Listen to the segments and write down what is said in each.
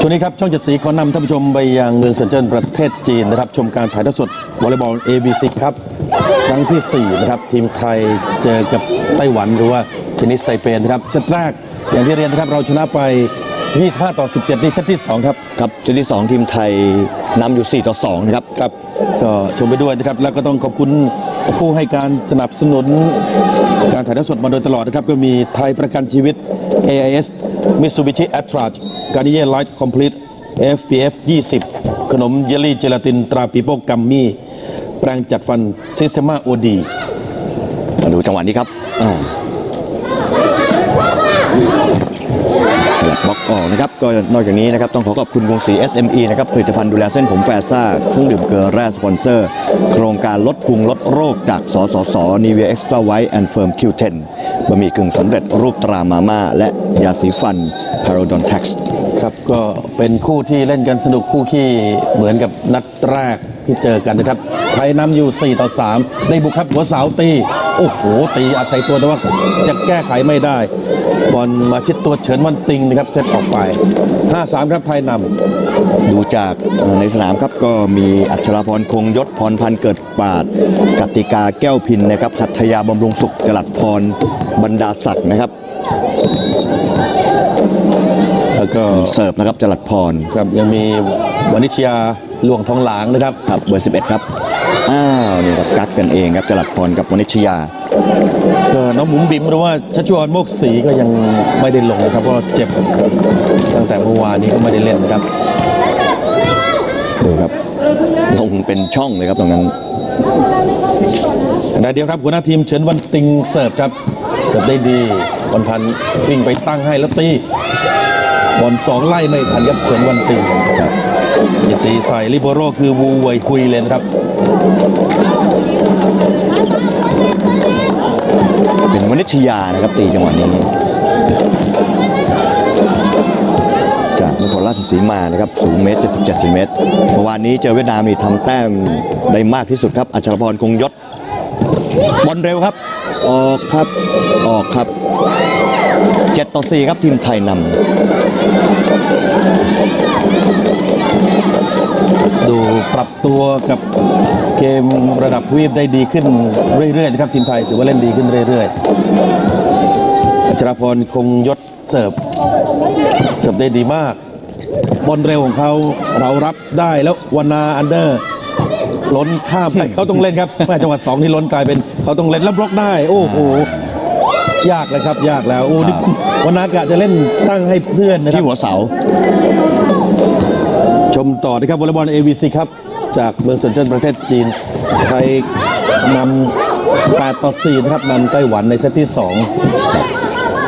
ช่วงนี้ครับ ช่องเจ็ดสีขอนำท่านผู้ชมไปยังเมืองเซินเจิ้นประเทศจีนนะครับ ชมการถ่ายทอดสดวอลเลย์บอล ABC ครับ ครั้งที่ 4 นะครับ ทีมไทยเจอกับไต้หวันหรือว่าเทนนิสไตเปนะครับเซตแรกอย่างที่เรียนนะครับเราชนะไป 25 ต่อ 17นี่เซตที่ 2 ครับ ครับเซตที่ 2 ทีมไทยนำอยู่ 4 ต่อ 2 นะครับ ครับก็ชมไปด้วยนะครับ แล้วก็ต้องขอบคุณผู้ให้การสนับสนุน การถ่ายทอดสดมาโดยตลอดนะครับ ก็มีไทยประกันชีวิต AIS Mitsubishi a t r a g Garnier Light Complete FPF 20 ขนมเยลลี่เจลาตินตราปีโป้กัมมี่ แปรงจัดฟันซิสเซมาโอดีมาดูจังหวะนี้ครับอ่า สลับบล็อกออกนะครับก็นอกจากนี้นะครับต้องขอขอบคุณวงศรี SME นะครับผลิตภัณฑ์ดูแลเส้นผมแฟซ่าเครื่องดื่มเกลือแร่สปอนเซอร์ โครงการลดพุงลดโรคจากสสสนีเวียเอ็กซ์ตร้าไวท์แอนด์เฟิร์มคิวเทนบะหมี่กึ่งสำเร็จรูปตรามาม่าและยาสีฟันพาราดอนแท็กซ์ครับก็เป็นคู่ที่เล่นกันสนุกคู่ขี้เหมือนกับนัดแรกที่เจอกันนะครับไทยนำอยู่ 4 ต่อ 3 ได้บุกครับหัวเสาตี โอ้โหตีอัดใส่ตัวแต่ว่าจะแก้ไขไม่ได้บอลมาชิดตัวเฉินวันติงนะครับเซตออกไป 5-3 ครับไทยนำดูจากเอ่อในสนามครับก็มีอัชราพรคงยศพรพันธ์เกิดปราดกติกาแก้วพินนะครับหัตถยาบำรุงสุขจรัดพรบรรดาศักดิ์นะครับแล้วก็เสิร์ฟนะครับจรัดพรครับยังมีวานิชยาหลวงทองหลางนะครับครับเบอร์11 ครับ อ้าวนี่ครับกัดกันเองครับจรัดพรกับวณิชยาก็น้องบุ๋มบิ๋มหรือว่าชัชวานโมกศรีก็ยังไม่ได้ลงนะครับเพราะว่าเจ็บตั้งแต่เมื่อวานนี้ก็ไม่ได้เล่นนะครับดูครับลงเป็นช่องเลยครับตรงนั้นขณะเดียวครับหัวหน้าทีมเฉินวันติงเสิร์ฟครับเสิร์ฟได้ดีบอลพันธุ์วิ่งไปตั้งให้แล้วตีบอลสองไล่ไม่ทันครับเฉินวันติงครับ อย่ตีใส่ลิโบโรคือวูไวยคุยเลยนะครับ เป็นวณิชยานะครับตีจังหวะนี้ จากนครราชสีมานะครับสูงเมตร 77เซนเมตรเมื่อวานนี้เจอเวียดนามนี่ทำแต้มได้มากที่สุดครับอัชรพรคงยศบอลเร็วครับ ออกครับออกครับ7ต่อ4ครับทีมไทยนำ ดูปรับตัวกับเกมระดับทวีปได้ดีขึ้นเรื่อยๆนะครับทีมไทยถือว่าเล่นดีขึ้นเรื่อยๆอัชรพรคงยศเสิร์ฟเสิร์ฟได้ดีมากบอลเร็วของเขาเรารับได้แล้ววานาอันเดอร์ ล้นข้ามไปเขาต้องเล่นครับแม่จังหวะสองที่ล้นกลายเป็นเขาต้องเล่นแล้วบล็อกได้ โอ้โหยากเลยครับ ยากแล้วโอ้นี่วานากะจะเล่นตั้งให้เพื่อนนะำครัที่บหัวเสา ชมต่อนะครับวอลเลย์บอล ABC ครับจากเมืองเซินเจิ้นประเทศจีนไทยนำ8ต่อ4นะครับนำไต้หวันในเซตที่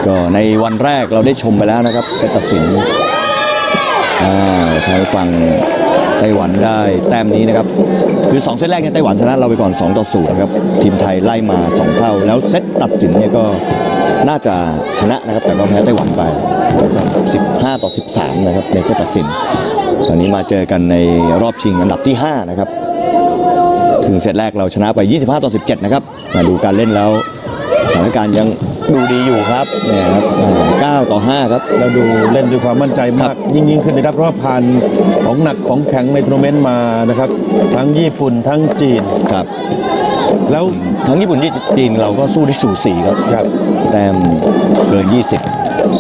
ก็ในวันแรกเราได้ชมไปแล้วนะครับเซตตัดสินอ่าทางฝั่งไต้หวันได้แต้มนี้นะครับ คือ 2 เซตแรกเนี่ยไต้หวันชนะเราไปก่อน 2 ต่อ0นะครับทีมไทยไล่มา 2 เท่า แล้วเซตตัดสินเนี่ยก็น่าจะชนะนะครับแต่ก็แพ้ไต้หวันไป 15 ต่อ 13 นะครับในเซตตัดสิน ตอนนี้มาเจอกันในรอบชิงอันดับที่ 5 นะครับ ถึงเซตแรกเราชนะไป 25 ต่อ 17 นะครับ มาดูการเล่นแล้วสถานการณ์ยังดูดีอยู่ครับเนี่ยครับอ่า9ต่อ 5 ครับ2แล้วดูเล่นด้วยความมั่นใจครัมากบยิ่งยิ่งขึ้นนะครับเพราะว่าผ่านของหนักของแข็งในทัวร์นาเมนต์มานะครับ ทั้งญี่ปุ่นทั้งจีนครับ แล้วทั้งญี่ปุ่นที่จีนเราก็สู้ได้สูสีครับ ครับ แต้มเกิน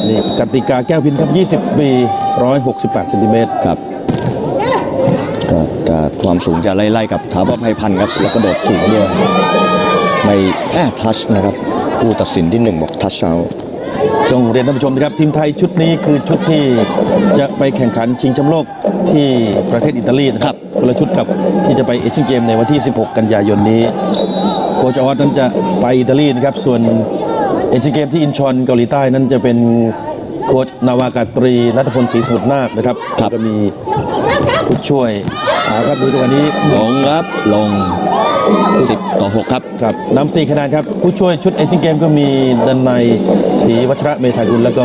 นี่กติกาแก้วพินครับ 20 ปี 168เซนติเมตร20ครับก็จะความสูงจะไล่ๆกับถาปภัยพันธ์ครับ แล้วก็โดดสูงด้วย ไม่แอบทัชนะครับ ผู้ตัดสินที่หนึ่งบอกทัชเอาต้องเรียนท่านผู้ชมนะครับ ทีมไทยชุดนี้คือชุดที่จะไปแข่งขันชิงแชมป์โลกที่ประเทศอิตาลีนะครับคนละชุดกับที่จะไปเอเชียนเกมในวันที่ 16 กันยายนนี้ โค้ชออสนั้นจะไปอิตาลีนะครับ ส่วน เอเชียนเกมที่อินชอนเกาหลีใต้นั้นจะเป็นโค้ชนาวากาตรีนัทพลศรีสมุทรนาคนะครับครับ ก็มีผู้ช่วยเอาครับดูตัวนี้ลงครับลง 10 ต่อ 6 ครับ ครับนำสี่คะแนนครับ ผู้ช่วยชุดเอเชียนเกมก็มีดันในยศรีวัชระเมธากุลแล้วก็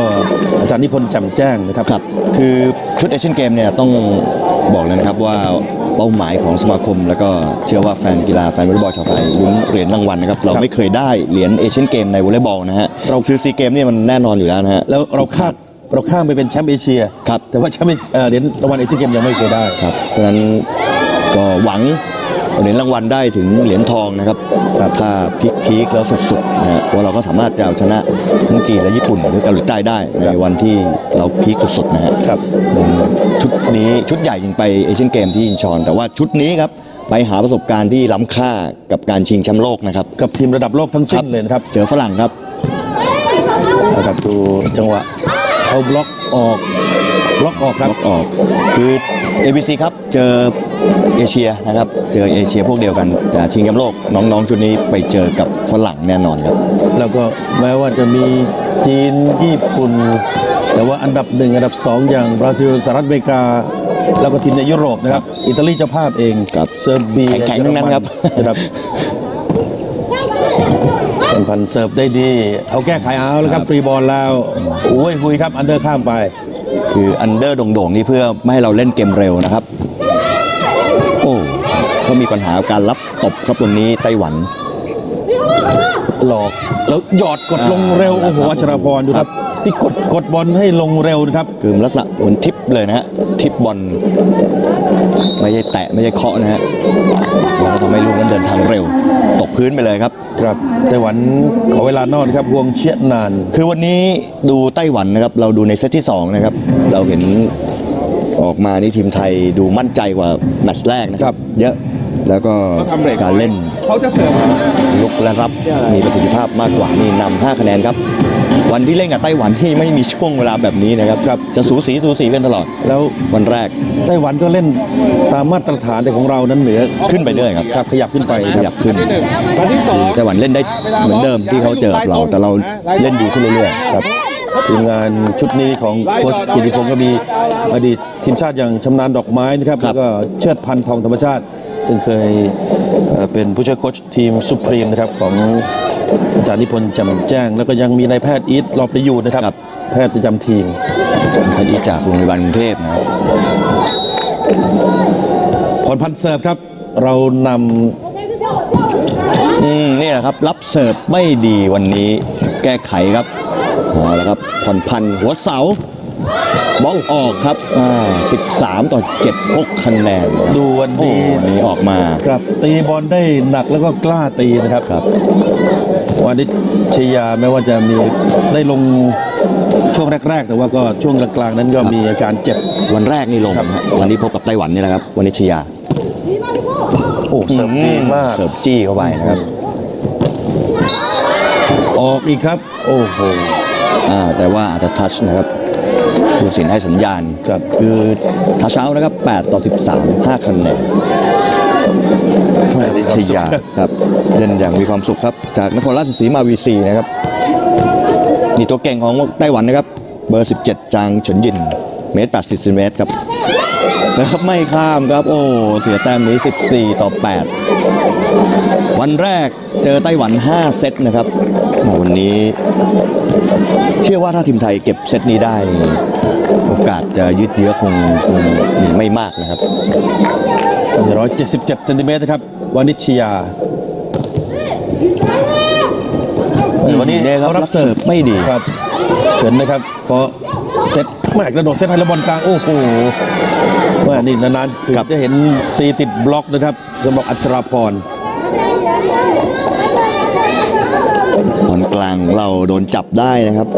อาจารย์นิพนธ์แจ่มแจ้งนะครับ ครับ คือชุดเอเชียนเกมเนี่ยต้องบอกเลยนะครับว่า เป้าหมายของสมาคม แล้วก็เชื่อว่าแฟนกีฬาแฟนวอลเลย์บอลชาวไทยลุ้นเหรียญรางวัลนะครับเราครับไม่เคยได้เหรียญเอเชียนเกมในวอลเลย์บอลนะฮะเราคือซีเกมนี่มันแน่นอนอยู่แล้วนะฮะแล้วเราข้ามเราข้ามไปเป็นแชมป์เอเชียครับแต่ว่าแชมป์เอเอ่อเหรียญรางวัลเอเชียนเกมยังไม่เคยได้ครับเพราะฉะนั้นก็หวัง เหรียญรางวัลได้ถึงเหรียญทองนะครับครับถ้าพีคพีคแล้วสุดๆนะฮะเพราะเราก็สามารถจะเอาชนะทั้งจีนและญี่ปุ่นหรือเกาหลีใต้ได้ในวันที่เราพีคสุดๆนะฮะครับอืมชุดนี้ชุดใหญ่ยิงไปเอเชียนเกมที่อินชอน แต่ว่าชุดนี้ครับไปหาประสบการณ์ที่ล้ำค่ากับการชิงแชมป์โลกนะครับกับทีมระดับโลกทั้งสิ้นเลยนะครับเจอฝรั่งครับนะครับดูจังหวะเขาบล็อกออกบล็อกออกครับล็อกออก คือ ABC ครับเจอเอเชียนะครับเจอเอเชียพวกเดียวกันแต่ชิงแชมป์โลกน้องๆชุดนี้ไปเจอกับฝรั่งแน่นอนครับ แล้วก็แม้ว่าจะมีจีนญี่ปุ่น แต่ว่าอันดับหนึ่งอันดับสองอย่างบราซิลสหรัฐอเมริกา แล้วก็ทีมในยุโรปนะครับ อิตาลีเจ้าภาพเองครับเซอร์เบียแข็งๆทั้งนั้นครับเยอรมันนะครับเป็นพันเสิร์ฟได้ดีเขาแก้ไขเอาแล้วครับฟรีบอลแล้วโอ้ยหุยครับอันเดอร์ข้ามไป คืออันเดอร์โด่งๆนี่เพื่อไม่ให้เราเล่นเกมเร็วนะครับ โอ้เขามีปัญหาการรับตบครับตรงนี้ไต้หวันหลอกแล้วหยอดกดลงเร็ว โอ้โหอัชรพรดูครับ ที่กดกดบอลให้ลงเร็วนะครับ คือลักษณะเหมือนทิปเลยนะฮะทิปบอลไม่ใช่แตะไม่ใช่เคาะนะฮะแล้วก็ทำให้ลูกนั้นเดินทางเร็ว ตกพื้นไปเลยครับ ครับไต้หวันขอเวลานอกนะครับวงเชียนาน คือวันนี้ดูไต้หวันนะครับ เราดูในเซตที่2นะครับเราเห็นออกมานี่ทีมไทยดูมั่นใจกว่าแมตช์แรกนะคครัรับบเยอะแล้วก็เขาทำเบรกการเล่นเขาจะเสิร์ฟลุกและรับมีประสิทธิภาพมากกว่านี่นำ5คะแนนครับ วันที่เล่นกับไต้หวันที่ไม่มีช่วงเวลาแบบนี้นะครับครับ จะสูสีสูสีกันตลอดแล้ววันแรกไต้หวันก็เล่นตามมาตรฐานแต่ของเรานั้นเหนือขึ้นไปเรื่อยครับครับขยับขึ้นไปขคยัรับบขึ้นที่หนึ่งวันที่สองไต้หวันเล่นได้เหมือนเดิมที่เขาเจอกับเราแต่เราเล่นดีขึ้นเรื่อยๆครับทีมงานชุดนี้ของโค้ชกิติพงศ์ก็มีอดีตทีมชาติอย่างชำนาญดอกไม้นะครับครับแล้วก็เชิดพันธ์ทองธรรมชาติ ซึ่งเคยเอ่อเป็นผู้ช่วยโค้ชทีมสุพรีมนะครับของ อาจารย์นิพนธ์จำแจ้ง แล้วก็ยังมีนายแพทย์อีทรอประยูนนะครับครับแพทย์ประจำทีมท่านอีจากโรงพยาบาลกรุงเทพนะครับพรพันธ์เสิร์ฟครับ เรานอืมนี่แหละครับ รับเสิร์ฟไม่ดีวันนี้ แก้ไขครับเอาละครับผ่อนพันหัวเสา บล็อกออกครับอ่า13 ต่อ 7 6คะแนนครับำดูวันโอ้นี้วันนี้ออกมา ครับตีบอลได้หนักแล้วก็กล้าตีนะครับครับ วันนี้ชยาแม้ว่าจะมีได้ลงช่วงแรก ๆ แต่ว่าก็ช่วงกลางๆนั้นก็ครับมีอาการเจ็บ วันแรกนี่ลงครับ ฮะวันนี้พบกับไต้หวันนี่แหละครับ วันนี้ชยาโอ้เสิร์ฟดีมาก เสิร์ฟจี้เข้าไปนะครับออกอีกครับ โอ้โหอ่าแต่ว่าอาจจะทัชนะครับ ผู้สินให้สัญญาณครับ คือทัชเช้านะครับ 8 ต่อ 13 5คะแนนชยาครับเล่นอย่างมีความสุขครับ จากนครราชสีมาวีซีนะครับ นี่ตัวเก่งของไต้หวันนะครับ เบอร์ 17 จางเฉินยิน เมตร 80เซนติเมตรครับเสิร์ฟไม่ข้ามครับ โอ้ เสียแต้มนี้ 14 ต่อ 8 วันแรกเจอไต้หวัน 5 เซตนะครับมาวันนี้ เชื่อว่าถ้าทีมไทยเก็บเซตนี้ได้นี่ โอกาสจะยืดเยื้อคงคงมีไม่มากนะครับ177เซนติเมตรนะครับวานิชยา วันนี้เนี่ยครับเขารับเสิร์ฟรับเสิร์ฟไม่ดีครับเฉินนะครับขอเซตแม่กระโดดเซตให้แล้วบอลกลางโอ้โหแม่นี่นานๆถึงครับจะเห็นตีติดบล็อกนะครับสำหรับอัชราพรบอลกลางเราโดนจับได้นะครับ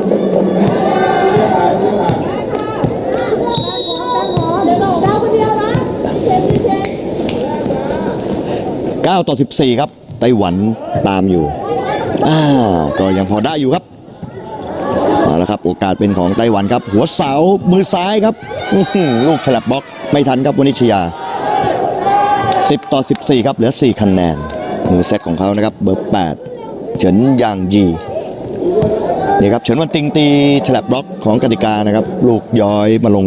9 ต่อ 14 ครับ ไต้หวันตามอยู่อ่าก็ยังพอได้อยู่ครับเอาละครับ โอกาสเป็นของไต้หวันครับ หัวเสามือซ้ายครับ ลูกฉลับบล็อกไม่ทันครับวนิชยา 10 ต่อ 14 ครับ เหลือ 4 คะแนน มือเซตของเขานะครับ เบอร์ 8 เฉินยางยีนี่ครับเฉินวันติงตีฉลับบล็อกของกติกานะครับ ลูกย้อยมาลง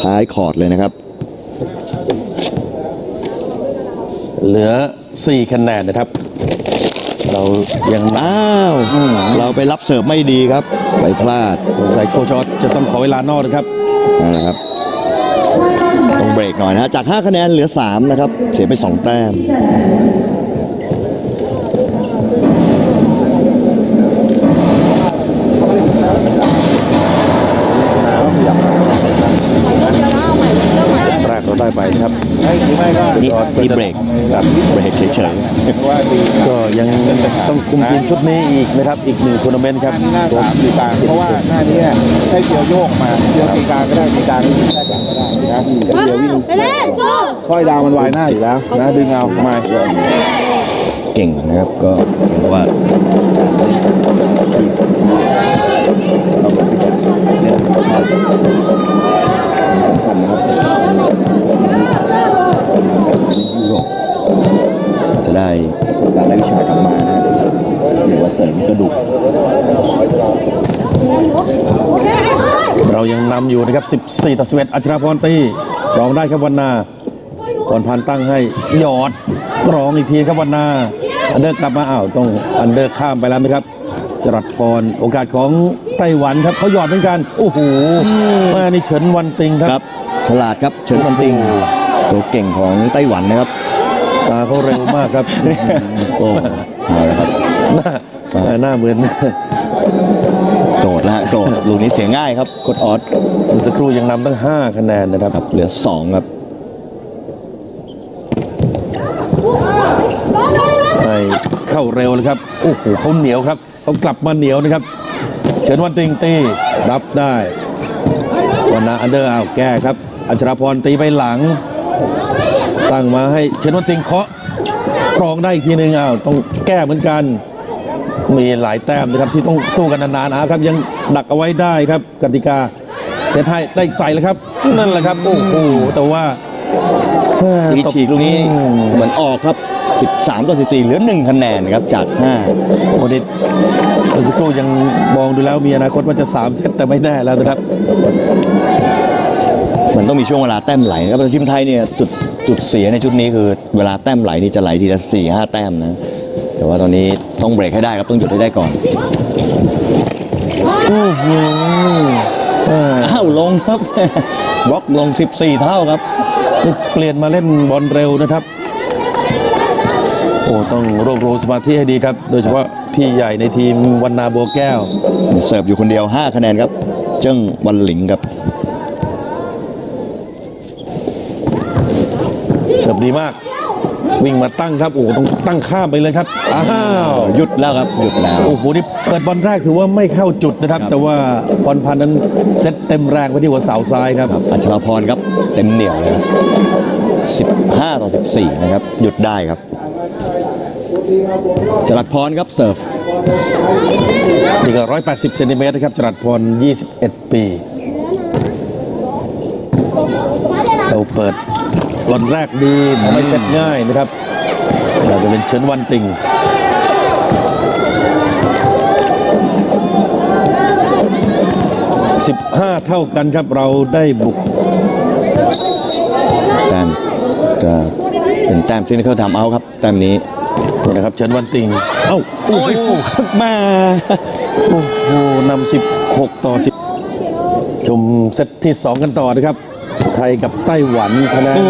ท้ายคอร์ดเลยนะครับ เหลือ 4คะแนนนะครับ เรายังอ้าวเราไปรับเสิร์ฟไม่ดีครับ ไปพลาดสงสัยโคชอตจะต้องขอเวลานอกนะครับนั่นแหละครับต้องเบรกกหน่อยนะฮะจาก 5 คะแนนเหลือ 3 นะครับ เสียไป 2 แต้มแรกเราได้ไปครับให้หรือไม่ก็ นี่นี่เบรกครับเบรกเฉยว่าดีก็ยังต้องคุมทีมชุดนี้อีกนะครับ อีกหนึ่งทัวร์นาเมนต์ครับหน้าสามตีกลางเพราะว่าหน้านี้ให้เกียวโยกมาเกียวตีกลางก็ได้ตีกลางวิ่งได้กลางก็ได้นะแต่เกียววิ่งไปเล่นกูค่อยดาวมันวายหน้าอยู่แล้วนะดึงเอาไม่ๆเก่งนะครับก็เห็นว่าเราก็จะเล่นชาติสำคัญนะครับ ยุโรปจะได้ประสบการณ์ได้วิชากลับมานะเรียกว่าเสริมกระดูกเรายังนำอยู่นะครับ 14 ต่อ 11 อัชราพรตีรองได้ครับวันนาพรพันตั้งให้หยอดรองอีกทีครับวันนาอันเดอร์กลับมาอ้าวต้องอันเดอร์ข้ามไปแล้วนะครับจรัสพรโอกาสของไต้หวันครับเขาหยอดเหมือนกัน โอ้โหแมานี่เฉินวันติงครับ ฉลาดครับเฉินวันติง ตัวเก่งของไต้หวันนะครับ ตาเขาเร็วมากครับ โอ้เอาละครับหน้าหน้าเหมือนโกรธแล้วฮะโกรธลูกนี้เสียง่ายครับกดออสเมื่อสักครู่ยังนำตั้ง 5 คะแนนนะครับครับเหลือ 2 ครับให้เข้าเร็วเลยครับ โอ้โหเขาเหนียวครับเขากลับมาเหนียวนะครับ เฉินวันติงตีรับได้วันนาอันเดอร์อ้าวแก้ครับ อัญชราพรตีไปหลัง ตั้งมาให้เฉินวันติงเคาะครองได้อีกทีหนึ่งอ้าวต้องแก้เหมือนกัน มีหลายแต้มนะครับที่ต้องสู้กันนานๆนะครับ ยังดักเอาไว้ได้ครับกติกาเซตให้ได้ใส่แล้วครับ นั่นแหละครับโอ้โหแต่ว่าตีฉีกลูกนี้เหมือนออกครับ 13 ต่อ 14 เหลือ 1 คะแนนครับจากโอดิตเมื่อสักครู่ยังมองดูแล้วมีอนาคตว่าจะ 3 เซตแต่ไม่แน่แล้วนะครับ5 มันต้องมีช่วงเวลาแต้มไหลนะครับแต่ทีมไทยเนี่ยจุดจุดเสียในชุดนี้คือเวลาแต้มไหลนี่จะไหลทีละ4 5แต้มนะ แต่ว่าตอนนี้ต้องเบรกให้ได้ครับต้องหยุดให้ได้ก่อนโอ้โหอ่าอ้าวลงครับบล็อกลง 14 เท่าครับ เปลี่ยนมาเล่นบอลเร็วนะครับ โอ้ต้องรวบรวมสมาธิให้ดีครับ โดยเฉพาะพี่ใหญ่ในทีมวันนาบัวแก้ว เสิร์ฟอยู่คนเดียว 5 คะแนนครับ เจิ้งวันหลิงครับ เสิร์ฟ ดีมาก วิ่งมาตั้งครับโอ้โหต้องตั้งข้ามไปเลยครับอ้าวหยุดแล้วครับหยุดแล้วโอ้โหนี่เปิดบอลแรกถือว่าไม่เข้าจุดนะครับครับ แต่ว่าพรพันธ์นั้นเซตเต็มแรงไปที่หัวเสาซ้ายครับอัชราพรครับเต็มเหนียวเลยครับ15 ต่อ 14 นะครับ หยุดได้ครับจรัสพรครับเสิร์ฟนี่ก็ 180 เซนติเมตรนะครับจรัสพร 21 ปีเราเปิด บอลแรกดีไม่เซตง่ายนะครับเราจะเป็นเฉินวันติง15เท่ากันครับเราได้บุกแต้มจะเป็นแต้มที่เขาทำเอาครับ แต้มนี้นี่นะครับเฉินวันติง เอ้า โอ้ยฟูครับมาโอ้โหนำ16 ต่อ 10 ชมเซตที่ 2 กันต่อนะครับ ไทยกับไต้หวันคะแนนโอ้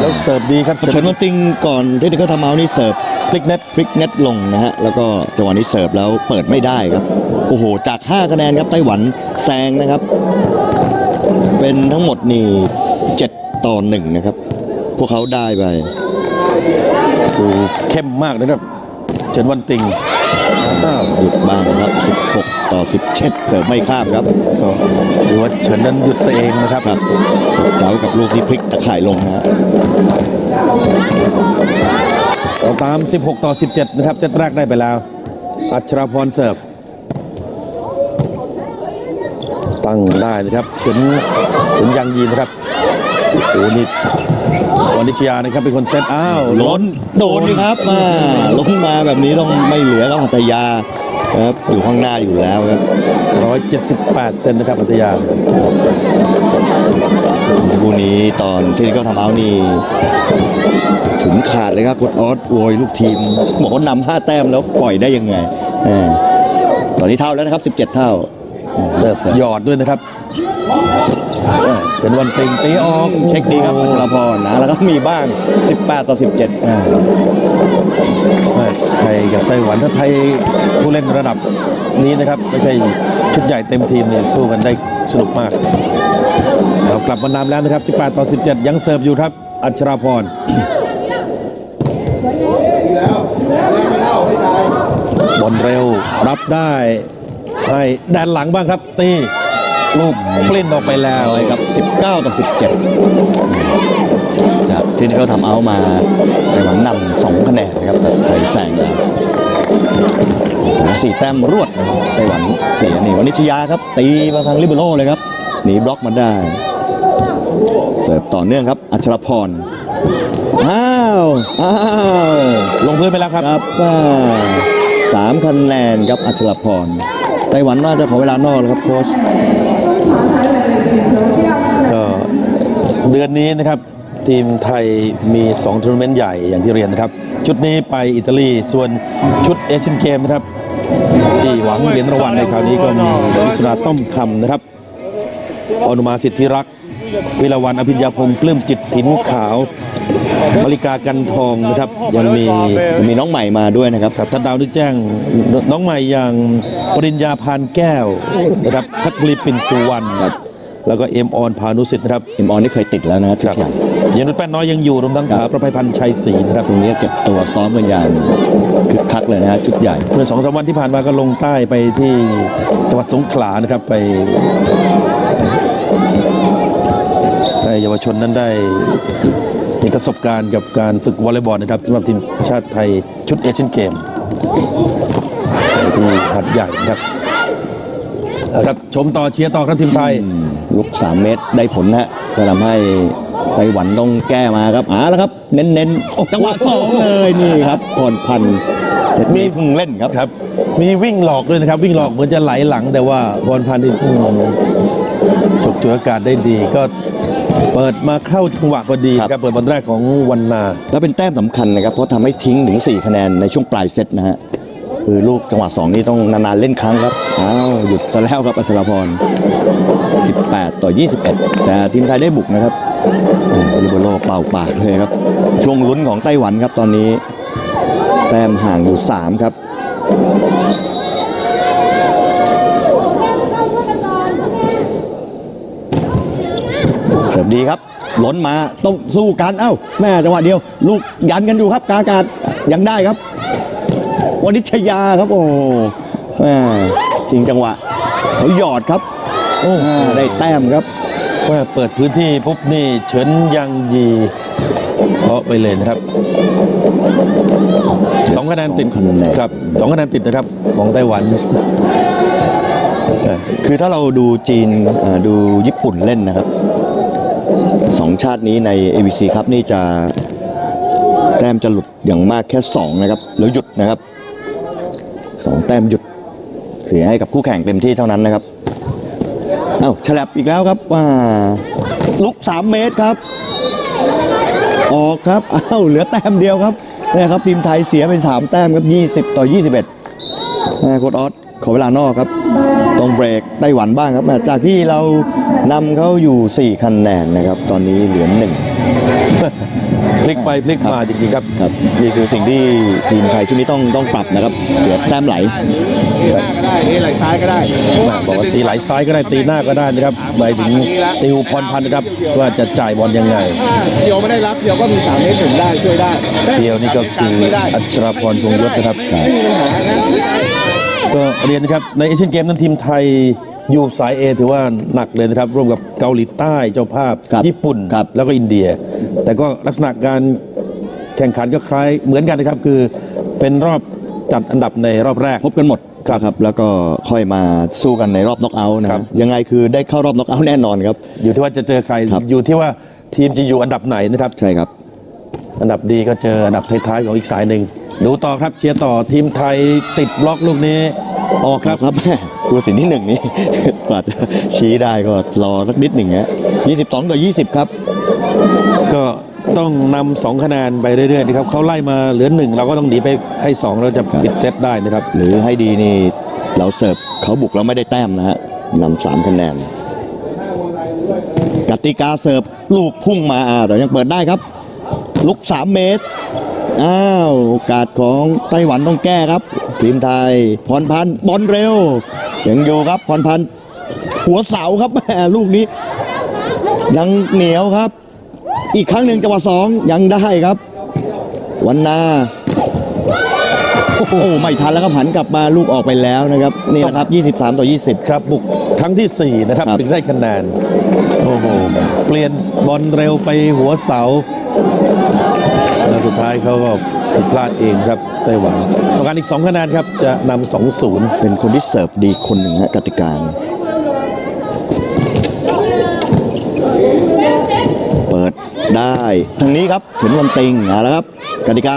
แล้วเสิร์ฟดีครับเฉินวันติงก่อนที่เขาทำเอานี่เสิร์ฟพลิกเน็ตพลิกเน็ตลงนะฮะ แล้วก็จังหวะนี้เสิร์ฟแล้วเปิดไม่ได้ครับ โอ้โห จาก 5 คะแนนครับไต้หวันแซงนะครับ เป็นทั้งหมดนี่7ต่อ1นะครับ พวกเขาได้ไป ดูเข้มมากนะครับ เฉินวันติงอ้าว หยุดบ้างครับ 16 ต่อ 17 เสิร์ฟไม่ข้ามครับก็หรือว่าเฉินนั้นหยุดตัวเองนะครับครับเจ้ากับลูกที่พลิกตะข่ายลงนะฮะเราตาม 16 ต่อ 17 นะครับ เซตแรกได้ไปแล้ว อัชราพรเสิร์ฟ ตั้งได้นะครับเฉินเฉินยังยีนนะครับ โอ้โหนี่วันนิชยานะครับเป็นคนเซตอ้าวล้นโดนนี่ครับมาล้นมาแบบนี้ต้องไม่เหลือครับหัตถยาครับอยู่ข้างหน้าอยู่แล้วครับ178 เซนนะครับอัตยาสกครู่นี้ตอนที่เขาทำเอานี่ถึงขาดเลยครับกดออสโวยลูกทีมบอกว่านำห้าแต้มแล้วปล่อยได้ยังไงอ่าตอนนี้เท่าแล้วนะครับ 17 เท่าอ่าเสิร์ฟหยอดด้วยนะครับ เฉินวันติงตีออกเช็คดีครับอัชรพรนะแล้วก็มีบ้าง 18 ต่อ 17อ่าไทยกับไต้หวันถ้าไทยผู้เล่นระดับนี้นะครับไม่ใช่ชุดใหญ่เต็มทีมเนี่ยสู้กันได้สนุกมากเรากลับมานำแล้วนะครับ 18 ต่อ 17 ยังเสิร์ฟอยู่ครับ อัชราพรบอลเร็วรับได้ให้ด้านหลังบ้างครับตี ลูกปลิ้นออกไปแล้วเอาเลยครับ 19 ต่อ 17จากที่เขาทำเอาท์มาไต้หวันนำ2คะแนนนะครับจากไทยแซงแล้วถึงสี่แต้มรวดนะครับไต้หวันเสียนี่วันนิชยาครับ ตีมาทางลิเบโรเลยครับหนีบล็อกมาได้ เสิร์ฟต่อเนื่องครับ อัชรพรอ้าวอ้าวลงพื้นไปแล้วครับครับว่าสามคะแนนครับอัชรพรไต้หวันน่าจะขอเวลานอกแล้วครับโค้ช ก็เดือนนี้นะครับทีมไทยมี2ทัวร์นาเมนต์ใหญ่อย่างที่เรียนนะครับ ชุดนี้ไปอิตาลีส่วนชุดเอเชียนเกมนะครับ ที่หวังเหรียญรางวัลในคราวนี้ก็มีวิสุนาต้อมคำนะครับอนุมาสิทธิรักษ์วิลาวันอภิญญาพงศ์ปลื้มจิตถินขาว มาริกากันทองนะครับยังมีมีน้องใหม่มาด้วยนะครับครับท่านดาวนึกแจ้งน้องใหม่อย่างปริญญาพานแก้วนะครับคัทลีปินสุวรรณครับแล้วก็เอ็มออนพานุสิทธิ์นะครับเอ็มออนนี่เคยติดแล้วนะชุดใหญ่ยังนุชแป้นน้อยยังอยู่รวมทั้งครัขาบประภัยพันธ์ชัยศรีนะครับตรงนี้เก็บตัวซ้อมกันอย่างคึกคักเลยนะฮะชุดใหญ่เมื่อสองสามวันที่ผ่านมาก็ลงใต้ไปที่จังหวัดสงขลานะครับไปให้เยาวชนนั้นได้ มีประสบการณ์กับการฝึกวอลเลย์บอลนะครับสำหรับทีมชาติไทยชุดเอเชียนเกมที่หัดใหญ่นะครับเอาครับชมต่อเชียร์ต่อครับทีมไทยลุก 3 เมตรได้ผลนะฮะก็ทำให้ไต้หวันต้องแก้มาครับอ่าแล้วครับ เน้นๆจังหวะสองเลยนี่ครับผ่อนพันเจ็ดมีเพิ่งเล่นครับครับ มีวิ่งหลอกด้วยนะครับ วิ่งหลอกเหมือนจะไหลหลังแต่ว่าบอลพันธ์นี่อืมฉกฉวยโอกาสได้ดีก็ เปิดมาเข้าจังหวะพอดีครับครับเปิดบอลแรกของวันนา แล้วเป็นแต้มสำคัญนะครับ เพราะทำให้ทิ้งถึง 4 คะแนนในช่วงปลายเซตนะฮะคือลูกจังหวะ 2 นี่ต้องนานๆเล่นครั้งครับ อ้าว หยุดซะแล้วครับอัชรพร 18 ต่อ 21 แต่ทีมไทยได้บุกนะครับอ่าลิเบโรเป่าปากเลยครับ ช่วงลุ้นของไต้หวันครับตอนนี้ แต้มห่างอยู่ 3 ครับ สิร์ฟดีครับล้นมาต้องสู้กันเอ้าแม่จังหวะเดียว ลูกยันกันอยู่ครับกลางอากาศยังได้ครับวนิชยาครับ โอ้แม่ชิงจังหวะเขาหยอดครับโอ้อ่าได้แต้มครับว่าเปิดพื้นที่ปุ๊บนี่เฉินยังยีเพาะไปเลยนะครับสองคะแนนติดสองคะแนนครับสองคะแนนติดนะครับของไต้หวันเออคือถ้าเราดูจีนอ่าดูญี่ปุ่นเล่นนะครับ สองชาตินี้ใน ABC ครับนี่จะแต้มจะหลุดอย่างมากแค่ 2 นะครับ แล้วหยุดนะครับสองแต้มหยุดเสียให้กับคู่แข่งเต็มที่เท่านั้นนะครับ เอ้าฉลับอีกแล้วครับว่าลุก 3 เมตรครับ ออกครับเอ้าเหลือแต้มเดียวครับนี่ครับทีมไทยเสียไป 3 แต้มครับ 20 ต่อ 21นะโคดออสขอเวลานอกครับ เบรกไต้หวันบ้างครับจากที่เรานำเขาอยู่ 4 คะแนนนะครับ ตอนนี้เหลือหนึ่งพลิกไปพลิกมาจริงๆครับครับนี่คือสิ่งที่ทีมไทยชุดนี้ต้องต้องปรับนะครับ เสียแต้มไหลตีหน้าก็ได้นี่ไหล่ซ้ายก็ได้บอกว่าตีไหลซ้ายก็ได้ตีหน้าก็ได้นะครับหมายถึงติวพรพันธ์นะครับว่าจะจ่ายบอลยังไงถ้าเดียวไม่ได้รับเดียวก็มีสามเมตรถึงได้ช่วยได้เดียวนี่ก็คืออัชราพรคงยศนะครับ ก็เรียนนะครับในเอเชียนเกมนั้นทีมไทยอยู่สายเอถือว่าหนักเลยนะครับ ร่วมกับเกาหลีใต้เจ้าภาพ ครับญี่ปุ่น ครับ แล้วก็อินเดีย แต่ก็ลักษณะการแข่งขันก็คล้ายเหมือนกันนะครับ คือเป็นรอบจัดอันดับในรอบแรก พบกันหมดครับแล้วก็ค่อยมาสู้กันในรอบน็อกเอาท์นะคครัรับบยังไงคือได้เข้ารอบน็อกเอาท์แน่นอนครับ อยู่ที่ว่าจะเจอใคร ครับ อยู่ที่ว่าทีมจะอยู่อันดับไหนนะครับ ใช่ครับ อันดับดีก็เจออันดับท้ายๆของอีกสายหนึ่ง ดูต่อครับเชียร์ต่อทีมไทยติดบล็อกลูกนี้ออกคครัรับบครับแม่ตัวสินที่หนึ่งนี่กว่าจะชี้ได้ก็รอสักนิดหนึ่งฮะ22ต่อ20ครับ ก็ต้องนำสองคะแนนไปเรื่อยๆนะครับเขาไล่มาเหลือหนึ่งเราก็ต้องหนีไปให้สองเราจะปิดเซตได้นะครับ หรือให้ดีนี่เราเสิร์ฟเขาบุกเราไม่ได้แต้มนะฮะนำสามคะแนนติกาเสิร์ฟลูกพุ่งมาอ่าแต่ยังเปิดได้ครับ ลุก 3 เมตร อ้าวโอกาสของไต้หวันต้องแก้ครับ ทีมไทยพรพันธ์บอลเร็วยังอยู่ครับพรพันธ์หัวเสาครับแหม่ลูกนี้ ยังเหนียวครับ อีกครั้งหนึ่งจังหวะสองยังได้ครับ วันนาโอ้โหไม่ทันแล้วครับหันกลับมาลูกออกไปแล้วนะครับนี่นะครับ 23 ต่อ 20 ครับบุกครั้งที่ 4 นะครับครับถึงได้คะแนนโอ้โหเปลี่ยนบอลเร็วไปหัวเสาแล้วสุด ท้ายเขาก็ผิดพลาดเองครับไต้หวันต้องการอีก 2 คะแนนครับ จะนำ2-0เป็นคนที่เสิร์ฟดีคนหนึ่งฮะกติกาเปิดได้ทางนี้ครับถึงวันติงเอาแล้วครับกติกา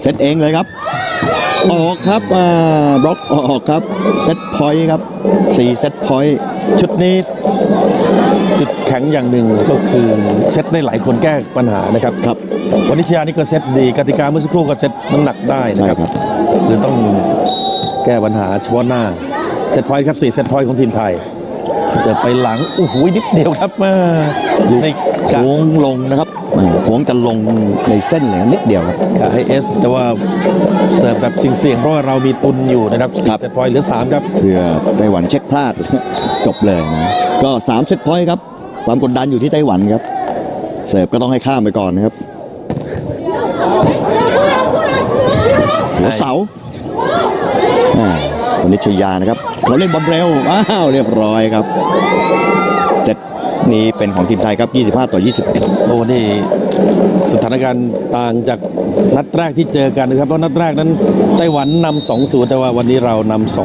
เซตเองเลยครับ ออกครับอ่าบล็อกออกครับเซตพอยต์ครับ4เซตพอยต์ชุดนี้ จุดแข็งอย่างหนึ่งก็คือเซตได้หลายคนแก้ปัญหานะครับครับ วันนี้ชยานี่ก็เซตดีกติกาเมื่อสักครู่ก็เซตน้ำหนักได้นะครับใช่ครับ คือต้องแก้ปัญหาเฉพาะหน้าเซตพอยต์ครับ4เซตพอยต์ของทีมไทยเสิร์ฟไปหลังโอ้โหนิดเดียวครับมาในกะโค้งลงนะครับอ่าโค้งจะลงในเส้นเลยนิดเดียวครับ กะให้เอสแต่ว่าเสิร์ฟแบบเสี่ยงๆเพราะว่าเรามีตุนอยู่นะครับครับ4เซตพอยต์เหลือ3ครับ เพื่อไต้หวันเช็คพลาด จบเลยนะ ก็3เซตพอยต์ครับ ความกดดันอยู่ที่ไต้หวันครับ เสิร์ฟก็ต้องให้ข้ามไปก่อนนะครับหัวเสาอ่าวันนี้ชยานะครับเขาเล่นบอลเร็วอ้าวเรียบร้อยครับ เซตนี้เป็นของทีมไทยครับ 25 ต่อ 21 โอ้ นี่ สถานการณ์ต่างจากนัดแรกที่เจอกันนะครับ เพราะนัดแรกนั้นไต้หวันนำ2-0 แต่ว่าวันนี้เรานำ